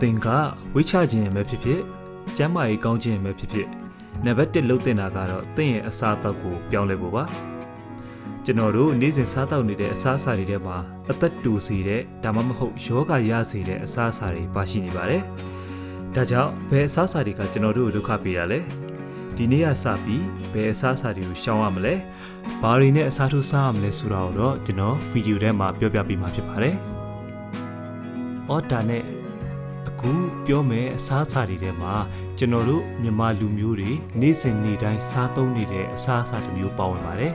သင်ကဝိချခြင်းပဲဖြစ်ဖြစ်ကျမ်းမာရေးကောင်းခြင်းပဲဖြစ်ဖြစ်နံပါတ်1လုပ်တင်တာကတော့သင်ရဲ့အစားအသောက်ကိုပြောင်းလဲဖို့ပါကျွန်တော်တို့နေ့စဉ်စားသောက်နေတဲ့အစားအစာတွေထဲမှာအသက်တူစေတဲ့ဒါမှမဟုတ်ယောဂရစေတဲ့အစားအစာတွေပါရှိနေပါတယ်ဒါကြောင့်ဘယ်အစားအစာတွေကကျွန်တော်တို့ကိုဒုက္ခပေးတာလဲဒီနေ့ကစပြီးဘယ်အစားအစာတွေကိုရှောင်ရမလဲဘာတွေနဲ့အစားထိုးစားရမလဲဆိုတာကိုတော့ကျွန်တော်ဗီဒီယိုထဲမှာပြောပြပေးမှာဖြစ်ပါတယ်အော်ဒါနဲ့ အခုပြောမယ်အစားအစာတွေထဲမှာကျွန်တော်တို့မြန်မာလူမျိုးတွေနေ့စဉ်နေ့တိုင်းစားသုံးနေတဲ့အစားအစာတစ်မျိုးပါဝင်ပါတယ်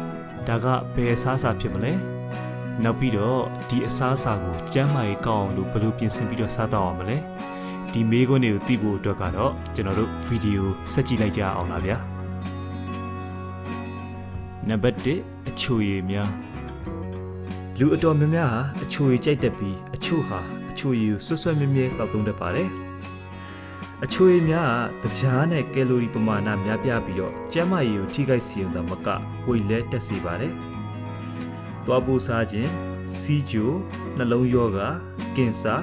။ဒါကဘယ်အစားအစာဖြစ်မလဲ။နောက်ပြီးတော့ဒီအစားအစာကိုကျန်းမာရေးကောင်းအောင်လို့ဘယ်လိုပြင်ဆင်ပြီးတော့စားတော့အောင်မလဲ။ဒီမေးခွန်းတွေကိုသိဖို့အတွက်ကတော့ကျွန်တော်တို့ဗီဒီယိုဆက်ကြည့်လိုက်ကြအောင်လားဗျာ။နံပါတ်1အချိုရည်များလူအတော်များများဟာအချိုရည်ကြိုက်တတ်ပြီးအချို့ဟာအ ချိုရည်ကိုဆွတ်ဆွတ်မြဲမြဲတောက်သုံးတတ်ပါတယ်။အချိုရည်များကတကြားနဲ့ကယ်လိုရီပမာဏများပြားပြီးတော့ကျန်းမာရေးကိုထိခိုက်စေုံသာမကဝိတ်လဲတက်စေပါတယ်။သွားပိုးစားခြင်းစီးကျိုနှလုံးယောဂကင်ဆာ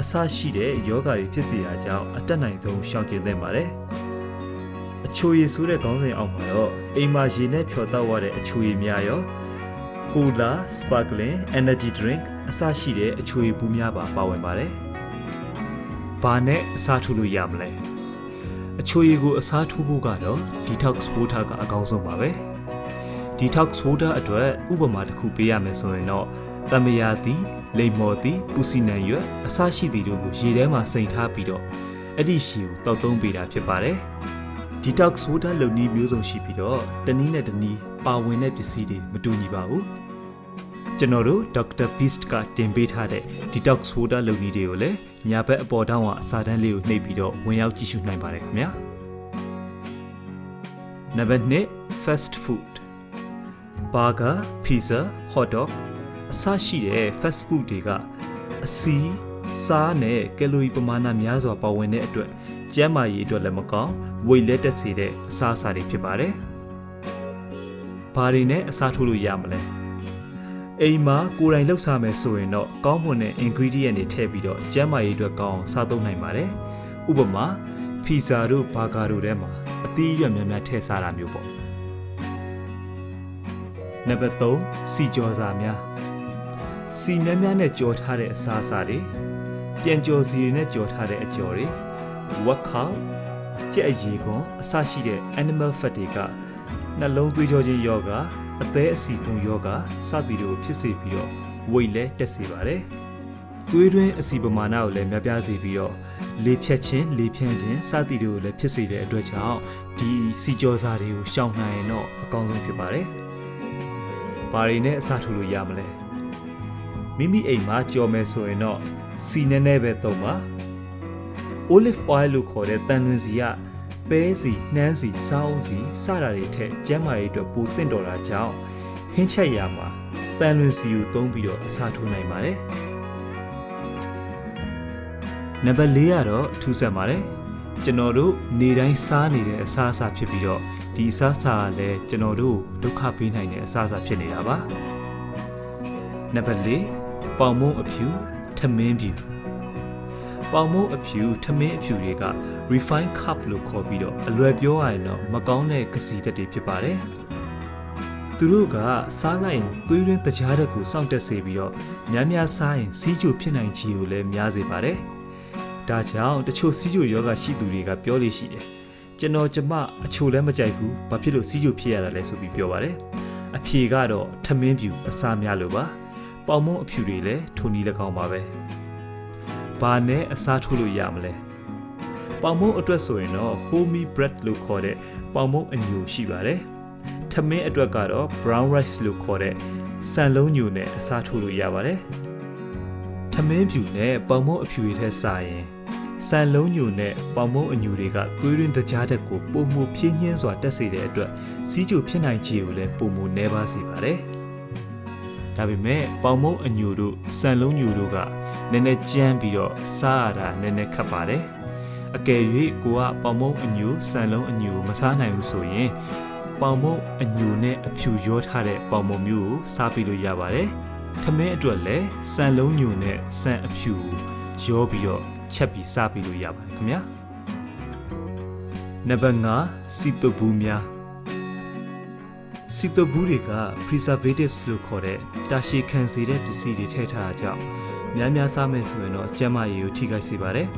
အစရှိတဲ့ယောဂတွေဖြစ်စေတာကြောင့်အတက်နိုင်ဆုံးရှောင်ကျဉ်သင့်ပါတယ်။အချိုရည်ဆိုတဲ့ခေါင်းစဉ်အောက်မှာတော့အိမ်မှာရေနဲ့ဖြော်တောက်ရတဲ့အချိုရည်များရော ကိုလာ sparkling energy drink အစရှိတဲ့အချိုရည်ဘူးများပါပါဝင်ပါတယ်။ဘာနဲ့အစားထိုးလို့ရမလဲ။အချိုရည်ကိုအစားထိုးဖို့ကတော့ detox water ကအကောင်းဆုံးပါပဲ။ detox water အတွက်ဥပမာတစ်ခုပေးရမယ်ဆိုရင်တော့တမယာသီးလိမ္မော်သီးပူစီနံရွက်အစရှိသည်တို့ကိုရေထဲမှာစိမ်ထားပြီးတော့အဲ့ဒီရှီကိုတောက်သုံးပေးတာဖြစ်ပါတယ်။ detox water လုပ်နည်းမျိုးစုံရှိပြီးတော့တနည်းနဲ့တနည်းပါဝင်တဲ့ပစ္စည်းတွေမတူညီပါဘူး။ကျွန်တော်တို့ Dr. Beast ကတင်ပေးထားတဲ့ detox water လုပ်နည်းတွေကိုလည်းညာဘက်အပေါ်တောင်းကအစာတန်းလေးကိုနှိပ်ပြီးတော့ဝင်ရောက်ကြည့်ရှုနိုင်ပါတယ်ခင်ဗျာနံပါတ်1 fast food burger pizza hot dog အစရှိတဲ့ fast food တွေကအစီစားနဲ့ကယ်လိုရီပမာဏများစွာပါဝင်တဲ့အတွက် ကျန်းမာရေးအတွက်လည်းမကောင်းဝိတ်လက်တက်စေတဲ့အစားအစာတွေဖြစ်ပါတယ်။ဘာတွေနဲ့အစားထိုးလို့ရမလဲ။အိမ်မှာကိုယ်တိုင်လှုပ်ရှားမယ်ဆိုရင်တော့ကောင်းမွန်တဲ့ ingredient တွေထည့်ပြီးတော့ကျန်းမာရေးအတွက်ကောင်းအောင်စားသုံးနိုင်ပါတယ်။ဥပမာပီဇာတို့ဘာဂါတို့ထဲမှာအသီးအရွက်များများထည့်စားတာမျိုးပေါ့။နံပါတ်3စီကြော်စာများစီများများနဲ့ကြော်ထားတဲ့အစားအစာတွေပြန်ကြော်စီတွေနဲ့ကြော်ထားတဲ့အကြော်တွေ ဝက်ခါကြက်အရီခွန်အစရှိတဲ့ animal fat တွေကနှလုံးသွေးကြောခြင်းယောဂအသေးအစီကုံယောဂစသည်တို့ဖြစ်စေပြီးတော့ဝိတ်လဲတက်စေပါတယ်။သွေးတွင်းအစီပမာဏကိုလည်းများပြားစေပြီးတော့လေဖြတ်ခြင်းလေဖြန့်ခြင်းစသည်တို့ကိုလည်းဖြစ်စေတဲ့အတွက်ကြောင့်ဒီစီကြောစာတွေကိုရှောင်နိုင်ရင်တော့အကောင်းဆုံးဖြစ်ပါတယ်။ဘာတွေနဲ့အစားထိုးလို့ရမလဲ။မိမိအိမ်မှာကြော်မယ်ဆိုရင်တော့စီနည်းနည်းပဲသုံးပါ olive oil လို့ခေါ်တဲ့တန်လွင်စီကပဲစီနှမ်းစီစောင်းစီစတာတွေထက်ကျန်းမာရေးအတွက်ပိုတင့်တော်တာကြောင့်ဟင်းချက်ရမှာတန်လွင်စီကိုသုံးပြီးတော့အစားထိုးနိုင်ပါတယ်နံပါတ်၄ကတော့ထူးဆန်းပါတယ်ကျွန်တော်တို့နေတိုင်းစားနေတဲ့အစားအစာဖြစ်ပြီးတော့ဒီအစားအစာကလည်းကျွန်တော်တို့ဒုက္ခပေးနိုင်တဲ့အစားအစာဖြစ်နေတာပါနံပါတ်၄ပေါင်မုံအဖြူထမင်းဖြူ ပေါင်မုံအဖြူထမင်းအဖြူတွေက refine cup လို့ခေါ်ပြီးတော့အလွယ်ပြောရရင်တော့မကောင်းတဲ့ကစီတက်တွေဖြစ်ပါတယ်သူတို့ကစားလိုက်ရင်သွေးရင်းတကြားတက်ကိုစောင့်တက်စေပြီးတော့များများစားရင်စီးကျိုဖြစ်နိုင်ခြေကိုလည်းများစေပါတယ်ဒါကြောင့်တချို့စီးကျိုယောဂရှိသူတွေကပြောလို့ရှိတယ်ကျွန်တော်ကျမအချိုလည်းမကြိုက်ဘူးဘာဖြစ်လို့စီးကျိုဖြစ်ရတာလဲဆိုပြီးပြောပါတယ်အဖြေကတော့ထမင်းဖြူအစားများလို့ပါပေါင်မုံအဖြူတွေလည်းထိုနည်း၎င်းပါပဲ ဘာနဲ့အစားထိုးလို့ရမလဲပေါင်မုံအတွက်ဆိုရင်တော့ homey bread လို့ခေါ်တဲ့ပေါင်မုံအညိုရှိပါတယ်ထမင်းအတွက်ကတော့ brown rice လို့ခေါ်တဲ့ဆန်လုံးညိုနဲ့အစားထိုးလို့ရပါတယ်ထမင်းဖြူနဲ့ပေါင်မုံအဖြူတွေထက်စာရင်ဆန်လုံးညိုနဲ့ပေါင်မုံအညိုတွေကသွေးရင်းတကြားတက်ကိုပုံမှုဖြင်းညင်းစွာတက်စေတဲ့အတွက်စီးကျူဖြစ်နိုင်ခြေကိုလည်းပုံမှုနှဲပါစေပါတယ် ဒါပေမဲ့ပေါင်မုံအညိုတို့ဆန်လုံးညိုတို့ကနည်းနည်းကြမ်းပြီးတော့စားရတာနည်းနည်းခက်ပါတယ်အကယ်၍ကိုကပေါင်မုံအညိုဆန်လုံးအညိုမစားနိုင်ဘူးဆိုရင်ပေါင်မုံအညိုနဲ့အဖြူရောထားတဲ့ပေါင်မုံမျိုးကိုစားပြီးလို့ရပါတယ်ထမင်းအတွက်လည်းဆန်လုံးညိုနဲ့ဆန်အဖြူရောပြီးတော့ချက်ပြီးစားပြီးလို့ရပါတယ်ခင်ဗျာနံပါတ်5စီတိုဘူးများ စီတိုဘူးတွေက preservatives လို့ခေါ်တဲ့တာရှည်ခံစေတဲ့ပစ္စည်းတွေထည့်ထားတာကြောင့်များများစားမယ်ဆိုရင်တော့ကျန်းမာရေးကိုထိခိုက်စေပါတယ်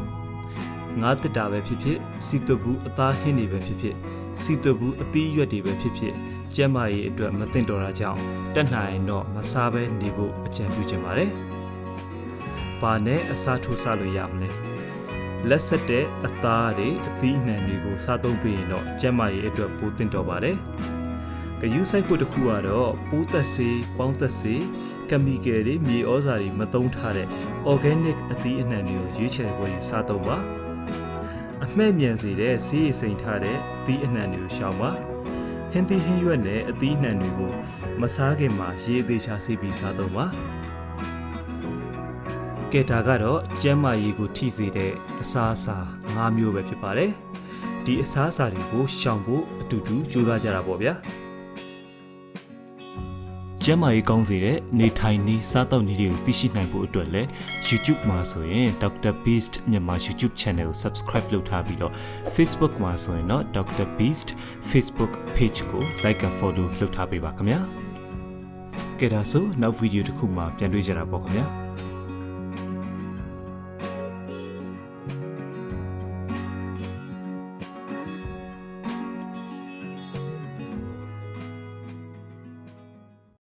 ငါးတက်တာပဲဖြစ်ဖြစ်စီတိုဘူးအသားဟင်းတွေပဲဖြစ်ဖြစ်စီတိုဘူးအသီးအရွက်တွေပဲဖြစ်ဖြစ်ကျန်းမာရေးအတွက်မသင့်တော်တာကြောင့်တက်နိုင်တော့မစားဘဲနေဖို့အကြံပြုချင်ပါတယ်။ဘာနဲ့အစားထိုးစားလို့ရမလဲ။လက်ဆက်တဲ့အသားတွေအသီးအနှံတွေကိုစားသုံးပြီးရင်တော့ကျန်းမာရေးအတွက်ပိုသင့်တော်ပါတယ်။ ဂယူးဆိုင်ဖို့တစ်ခုကတော့ပိုးသက်ဆေးပေါင်းသက်ဆေးကမီကယ်တွေမြေဩဇာတွေမသုံးထားတဲ့ organic အသီးအနှံတွေကိုရွေးချယ်ဝယ်ယူစားသုံးပါ။အမှဲ့မြန်စေတဲ့ဆေးရည်စိမ်ထားတဲ့အသီးအနှံတွေကိုရှောင်ပါဟင်းသီးဟင်းရွက်နဲ့အသီးအနှံတွေကိုမစားခင်မှာရေအသေးချာဆေးပြီးစားသုံးပါကဲဒါကတော့ကျန်းမာရေးကိုထိစေတဲ့အစားအစာ၅မျိုးပဲဖြစ်ပါတယ်ဒီအစားအစာတွေကိုရှောင်ဖို့အတူတူကြိုးစားကြတာပေါ့ဗျာ ကျမ်းမာရေးကောင်းစေတဲ့နေထိုင်နည်းစားသောက်နည်းတွေကိုသိရှိနိုင်ဖို့အတွက်လည်း YouTube မှာဆိုရင် Dr. Beast မြန်မာ YouTube Channel ကို Subscribe လုပ်ထားပြီးတော့ Facebook မှာဆိုရင်တော့ Dr. Beast Facebook Page ကို Like and Follow လုပ်ထားပေးပါခင်ဗျာကဲဒါဆိုနောက်ဗီဒီယိုတစ်ခုမှာပြန်တွေ့ကြတာပေါ့ခင်ဗျာ